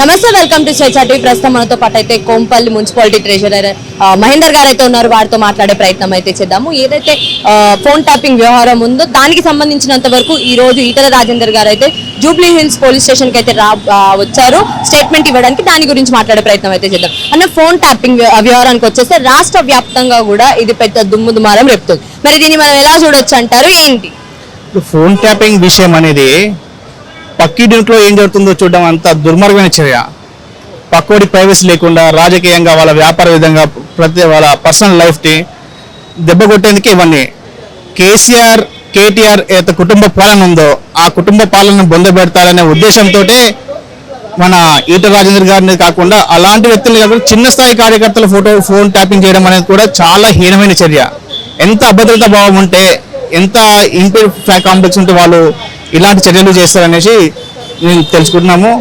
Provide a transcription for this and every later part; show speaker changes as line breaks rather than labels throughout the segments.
నమస్తే welcome to చైచాటి ప్రస్తుతం మనతో పాటు అయితే కోంపల్లి మున్సిపాలిటీ ట్రెజరర్ మహేందర్ గారు అయితే ఉన్నారు. వారితో మాట్లాడే ప్రయత్నం అయితే చేద్దాము. ఏదైతే ఫోన్ ట్యాపింగ్ వ్యవహారం ఉందో దానికి సంబంధించినంత వరకు ఈ రోజు ఈటల రాజేందర్ గారు అయితే జూబ్లీ హిల్స్ పోలీస్ స్టేషన్కి అయితే రా వచ్చారు. స్టేట్మెంట్ ఇవ్వడానికి దాని గురించి మాట్లాడే ప్రయత్నం అయితే చేద్దాం. అన్న ఫోన్ ట్యాపింగ్ వ్యవహారానికి వచ్చేస్తే రాష్ట్ర వ్యాప్తంగా కూడా ఇది పెద్ద దుమ్ము దుమారం రేపుతుంది. మరి దీన్ని మనం ఎలా చూడొచ్చు అంటారు? ఏంటి?
ఫోన్ ట్యాపింగ్ విషయం అనేది పక్కింట్లో ఏం జరుగుతుందో చూడడం అంత దుర్మార్గమైన చర్య. పక్కోడి ప్రైవసీ లేకుండా రాజకీయంగా వాళ్ళ వ్యాపార విధంగా ప్రతి వాళ్ళ పర్సనల్ లైఫ్ని దెబ్బ కొట్టేందుకే ఇవన్నీ. కేసీఆర్ కేటీఆర్ ఏత కుటుంబ పాలన ఉందో ఆ కుటుంబ పాలన బొందబెడతారనే ఉద్దేశంతో మన ఈట రాజేంద్ర గారిని కాకుండా అలాంటి వ్యక్తులు కాకుండా చిన్న స్థాయి కార్యకర్తల ఫోటో ఫోన్ ట్యాపింగ్ చేయడం అనేది కూడా చాలా హీనమైన చర్య. ఎంత అభద్రతా భావం ఉంటే ఎంత ఇంటి కాంప్లెక్స్ ఉంటే వాళ్ళు ఇలాంటి చర్యలు చేస్తారనేసి మేము తెలుసుకుంటున్నాము.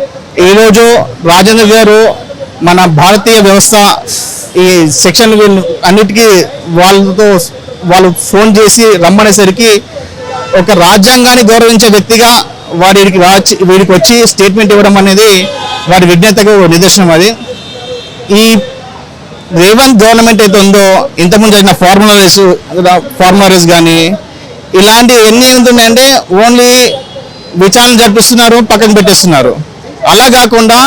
ఈరోజు రాజేంద్ర గారు మన భారతీయ వ్యవస్థ ఈ సెక్షన్ అన్నిటికీ వాళ్ళతో వాళ్ళు ఫోన్ చేసి రమ్మనేసరికి ఒక రాజ్యాంగాన్ని గౌరవించే వ్యక్తిగా వారికి రాచి వీడికి వచ్చి స్టేట్మెంట్ ఇవ్వడం అనేది వారి విజ్ఞతకు నిదర్శనం అది. ఈ రేవంత్ గవర్నమెంట్ అయితే ఉందో ఇంతకుముందు జరిగిన ఫార్ములరీస్ ఫార్ములరీస్ కానీ ఇలాంటివి ఎన్ని ఉంటుందంటే ఓన్లీ విచారణ జరిపిస్తున్నారు పక్కన పెట్టేస్తున్నారు. అలా కాకుండా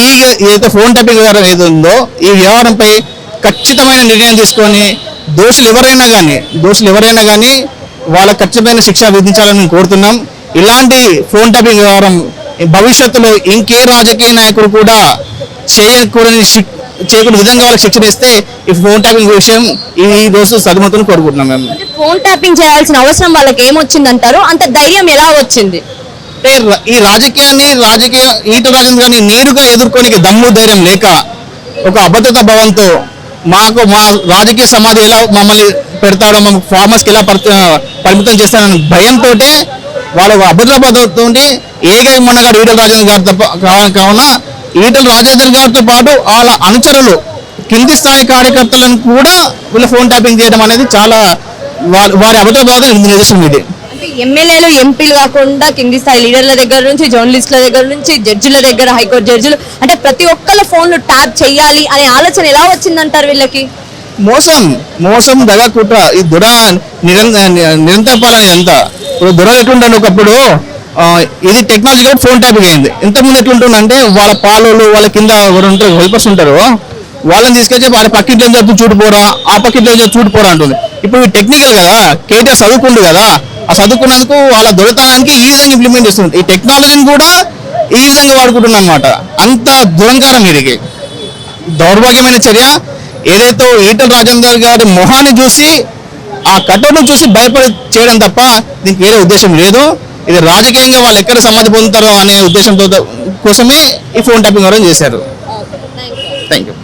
ఈ ఏదైతే ఫోన్ టైపింగ్ వ్యవహారం ఏది ఉందో ఈ వ్యవహారంపై ఖచ్చితమైన నిర్ణయం తీసుకొని దోషులు ఎవరైనా కానీ దోషులు ఎవరైనా కానీ వాళ్ళ ఖచ్చితమైన శిక్ష విధించాలని మేము కోరుతున్నాం. ఇలాంటి ఫోన్ టాపిక్ వ్యవహారం భవిష్యత్తులో ఇంకే రాజకీయ నాయకుడు కూడా చేయకూడని చేయకూడని విధంగా వాళ్ళకి శిక్షణ ఇస్తే ఈ ఫోన్ ట్యాపింగ్ విషయం ఈ రోజు సదుమతులు కోరుకుంటున్నాం మేము.
ఫోన్ ట్యాపింగ్ చేయాల్సిన అవసరం వాళ్ళకి ఏమొచ్చిందంటారు? అంత ధైర్యం ఎలా వచ్చింది?
అంటే ఈ రాజకీయాన్ని రాజకీయ ఈట రాజేంద్ర గారిని నేరుగా ఎదుర్కోనికి దమ్ము ధైర్యం లేక ఒక అభద్రత భావంతో మాకు మా రాజకీయ సమాధి ఎలా మమ్మల్ని పెడతాడో మా ఫార్మర్స్కి ఎలా పరిమితం చేస్తాడని భయంతో వాళ్ళ అభద్రత భావంతో ఏకై మొన్నగాడు ఈటల రాజేంద్ర గారు తప్ప కావ- కావున ఈటల రాజేంద్ర గారితో పాటు వాళ్ళ అనుచరులు కింది స్థాయి కార్యకర్తలను కూడా వీళ్ళ ఫోన్ ట్యాపింగ్ చేయడం అనేది చాలా వారి అభద్రత భావం నిదర్శనం ఇది
ఎమ్మెల్యేలు ఎంపీలు కాకుండా కింది స్థాయి లీడర్ల దగ్గర నుంచి జర్నలిస్టుల దగ్గర నుంచి జడ్జిల దగ్గర హైకోర్టు జడ్జిలు అంటే ప్రతి ఒక్కళ్ళ ఫోన్లు ట్యాప్ చేయాలి అనే ఆలోచన ఎలా వచ్చిందంటారు వీళ్ళకి?
మోసం మోసం దగా కుట్ర ఈ దుర నిరంతర నిరంతర పాలన ఎంత? ఇప్పుడు దుర ఎట్లుంటాడు ఒకప్పుడు? ఇది టెక్నాలజీ కాబట్టి ఫోన్ టైప్ అయింది. ఇంతకుముందు ఎట్లుంటుందంటే వాళ్ళ పాలోళ్ళు వాళ్ళ కింద ఎవరు ఉంటారు హెల్పర్స్ ఉంటారు. వాళ్ళని తీసుకొచ్చి వాళ్ళ పక్కింట్లో ఏం జరుగుతుంది ఆ పక్కింట్లో ఏం జరుగుతుంది అంటుంది. ఇప్పుడు టెక్నికల్ కదా కేటీఆర్ చదువుకుండు కదా ఆ చదువుకున్నందుకు వాళ్ళ దొరకడానికి ఈ విధంగా ఇంప్లిమెంట్ చేస్తుంది ఈ టెక్నాలజీని కూడా ఈ విధంగా వాడుకుంటున్నా అనమాట అంత దురంకారం వీరికి దౌర్భాగ్యమైన చర్య. ఏదైతే ఈటల రాజేందర్ గారి మొహాన్ని చూసి ఆ కటౌట్ను చూసి భయపడి చేయడం తప్ప దీనికి వేరే ఉద్దేశం లేదు. ఇది రాజకీయంగా వాళ్ళు ఎక్కడ సమ్మతి పొందుతారో అనే ఉద్దేశంతో కోసమే ఈ ఫోన్ ట్యాపింగ్ అవరం చేశారు. Thank you